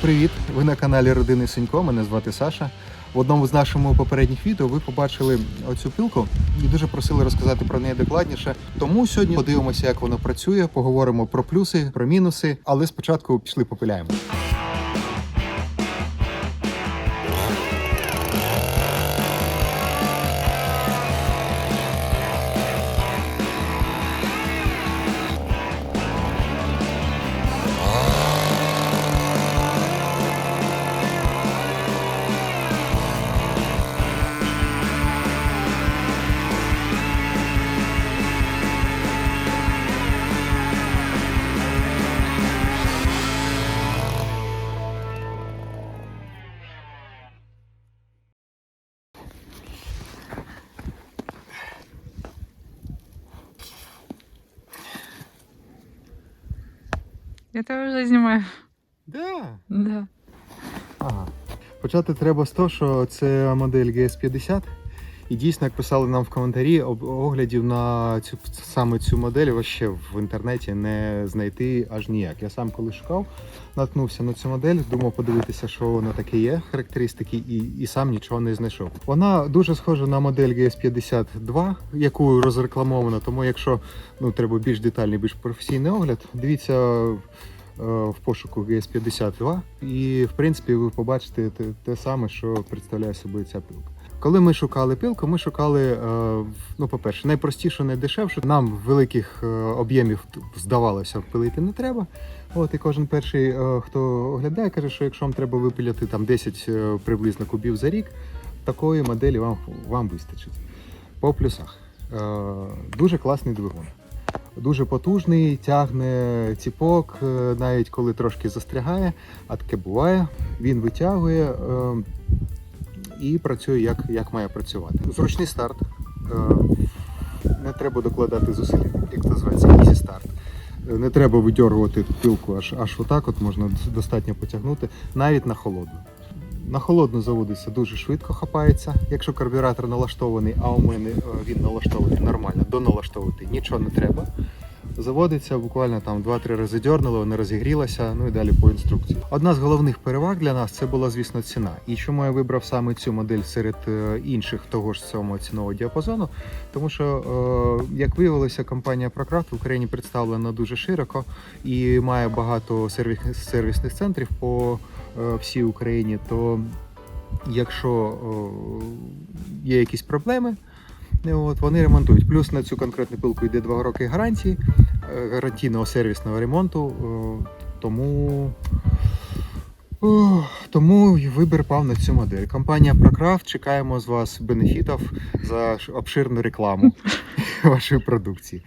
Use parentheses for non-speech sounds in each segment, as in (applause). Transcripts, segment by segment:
Привіт! Ви на каналі Родини Сінько. Мене звати Саша. В одному з наших попередніх відео ви побачили оцю пилку і дуже просили розказати про неї докладніше. Тому сьогодні подивимося, як воно працює, поговоримо про плюси, про мінуси, але спочатку пішли попиляємо. Я тебе вже знімаю. Да. Да. Ага. Почати треба з того, що це модель GS50. І дійсно, як писали нам в коментарі, оглядів на цю саме цю модель вообще в інтернеті не знайти аж ніяк. Я сам коли шукав, наткнувся на цю модель, думав подивитися, що воно таке є, характеристики, і, і сам нічого не знайшов. Вона дуже схожа на модель GS52, яку розрекламовано. Тому, якщо ну треба більш детальний, більш професійний огляд, дивіться е, в пошуку GS52, і в принципі ви побачите те, те саме, що представляє собою ця пилка. Коли ми шукали пилку, ми шукали, е, ну, по-перше, найпростішу, найдешевшу. Нам великих е, об'ємів здавалося впилити не треба. От і кожен перший, е, хто оглядає, каже, що якщо вам треба випиляти там 10 е, приблизно кубів за рік, такої моделі вам, вам вистачить. По плюсах. Дуже класний двигун. Дуже потужний, тягне ціпок, навіть коли трошки застрягає, а таке буває. Він витягує і працює як, як має працювати. Зручний старт. Е, Не треба докладати зусиль, як називається, easy старт. Е, Не треба видьоргувати пилку аж, аж отак, от можна достатньо потягнути, навіть на холодну. На холодну заводиться дуже швидко хапається. Якщо карбюратор налаштований, а у мене е, він налаштований нормально, доналаштовувати нічого не треба. Заводиться буквально там 2-3 рази дьорнуло, вона розігрілася, ну і далі по інструкції. Одна з головних переваг для нас це була, звісно, ціна. І чому я вибрав саме цю модель серед е, інших того ж самого цінового діапазону? Тому що, е, як виявилося, компанія Procraft в Україні представлена дуже широко і має багато сервісних, центрів по е, всій Україні. То якщо є якісь проблеми, От, вони ремонтують. Плюс на цю конкретну пилку йде 2 роки гарантії, гарантійного сервісного ремонту. е, Тому, тому й вибір пав на цю модель. Компанія Procraft, чекаємо з вас бенефітів за обширну рекламу (laughs) (laughs) вашої продукції.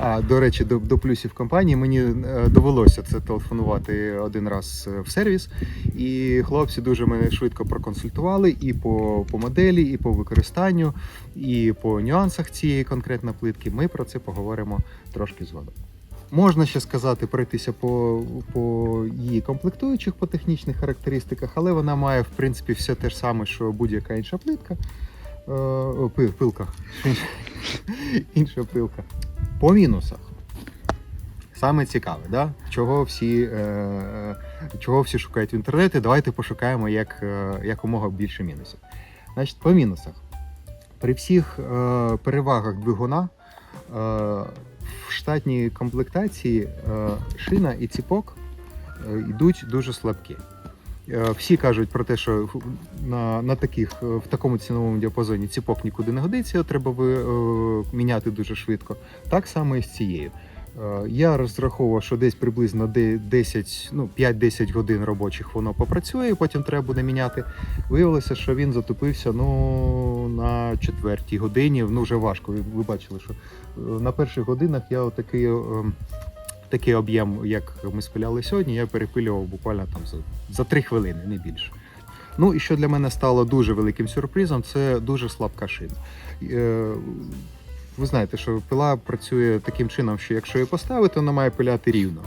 А до речі, до, до плюсів компанії мені е, довелося це телефонувати один раз е, в сервіс, і хлопці дуже мене швидко проконсультували і по, по моделі, і по використанню, і по нюансах цієї конкретно плитки. Ми про це поговоримо трошки згодом. Можна ще сказати пройтися по, по її комплектуючих по технічних характеристиках, але вона має в принципі все те ж саме, що будь-яка інша плитка. Е, пи- пилка. (laughs) Інша пилка. По мінусах. Саме цікаве, да? чого, всі, е, е, чого всі шукають в інтернеті. Давайте пошукаємо як, е, якомога більше мінусів. Значить, по мінусах. При всіх е, перевагах двигуна е, в штатній комплектації е, шина і ціпок е, йдуть дуже слабкі. Е, Всі кажуть про те, що на, на таких, е, в такому ціновому діапазоні ціпок нікуди не годиться, треба ви, е, міняти дуже швидко. Так само і з цією. Е, Я розраховував, що десь приблизно 10, ну, 5-10 годин робочих воно попрацює, і потім треба буде міняти. Виявилося, що він затопився ну, на четвертій годині. Ну вже важко. Ви, бачили, що е, на перших годинах я отакий. е, Такий об'єм, як ми спиляли сьогодні, я перепилював буквально там за, за 3 хвилини, не більше. Ну і що для мене стало дуже великим сюрпризом, це дуже слабка шина. Е, ви знаєте, що пила працює таким чином, що якщо її поставити, вона має пиляти рівно.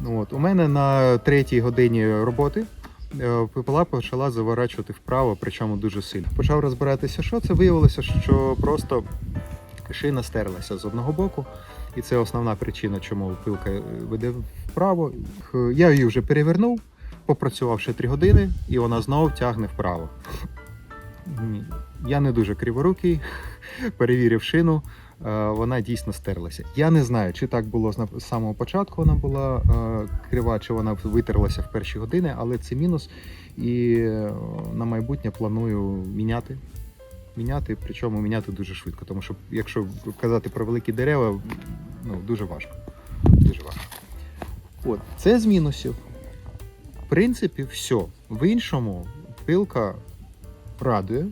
Ну, от, у мене на третій годині роботи е, пила почала заворачувати вправо, причому дуже сильно. Почав розбиратися, що це виявилося, що просто шина стерлася з одного боку. І це основна причина, чому пилка е, веде вправо. Я її вже перевернув, Попрацював ще 3 години, і вона знову тягне вправо. Я не дуже криворукий, (laughs) перевірив шину, е, вона дійсно стерлася. Я не знаю, чи так було з самого початку вона була е, крива, чи вона витерлася в перші години, але це мінус. І на майбутнє планую міняти. Міняти, причому міняти дуже швидко, тому що якщо казати про великі дерева, ну дуже важко. Дуже важко. От, це з мінусів. В принципі, все. В іншому пилка радує.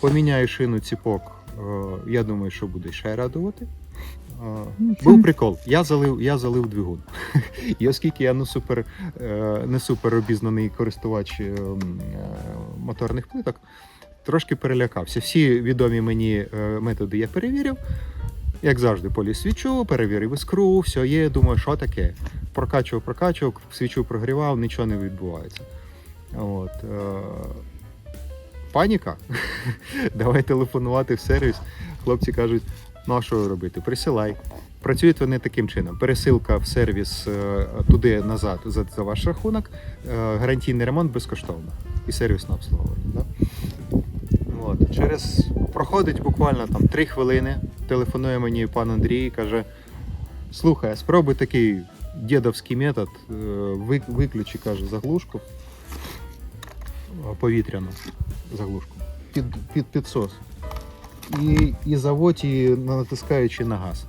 Поміняю шину ціпок. е, Я думаю, що буде ще радувати. Е, Був прикол. Я залив, я залив двигун. І оскільки я не супер, е, не супер обізнаний користувач е, м, е, моторних плиток, трошки перелякався. Всі відомі мені е, методи я перевірив. Як завжди, полі свічу, перевірив іскру, все є. Думаю, що таке? Прокачував, прокачував, свічу прогрівав, нічого не відбувається. От, е, паніка. (laughs) Давай телефонувати в сервіс. Хлопці кажуть, ну а що робити? Присилай. Працюють вони таким чином: пересилка в сервіс е, туди назад за, ваш рахунок, гарантійний ремонт безкоштовно і сервісне обслуговування. Да? От. Через проходить буквально там 3 хвилини. Телефонує мені пан Андрій і каже: слухай, спробуй такий дідовський метод, е, виключи, каже, заглушку е, повітряну заглушку під, під підсос. І, і заводь її, натискаючи на газ.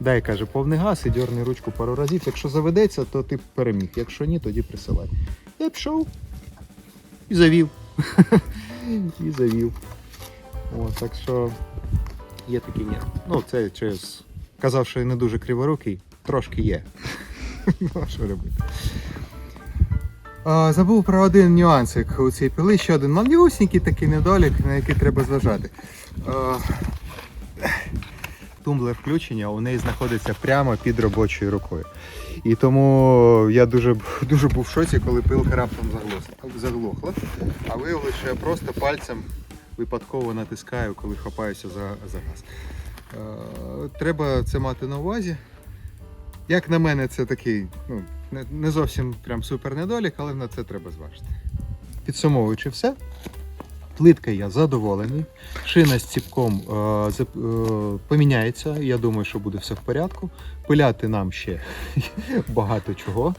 Дай, каже, повний газ і дьорни ручку пару разів. Якщо заведеться, то ти переміг. Якщо ні, тоді присилай. Я пішов і завів. (laughs) і завів. От, так що є такий ні. Ну, це через. Казав, що я не дуже криворукий, трошки є. (laughs) Ну, що робити? Забув про один нюансик у цій пили. Ще один малюсінький такий недолік, на який треба зважати. Тумблер включення у неї знаходиться прямо під робочою рукою. І тому я дуже, дуже був в шоці, коли пилка раптом заглохла-. А виявилося, що я просто пальцем випадково натискаю, коли хапаюся за, за газ. Е, треба це мати на увазі. Як на мене, це такий ну, не зовсім прям супер недолік, але на це треба зважити. Підсумовуючи все, плитка я задоволений. Шина з ціпком е, е, поміняється. Я думаю, що буде все в порядку. Пиляти нам ще (laughs) багато чого.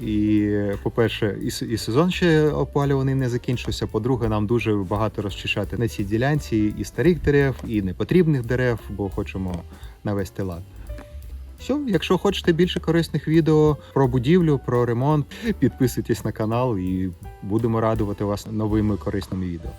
І, по-перше, і, і сезон ще опалюваний не закінчився. По-друге, нам дуже багато розчищати на цій ділянці і старих дерев, і непотрібних дерев, бо хочемо навести лад. Все, якщо хочете більше корисних відео про будівлю, про ремонт, підписуйтесь на канал і будемо радувати вас новими корисними відео.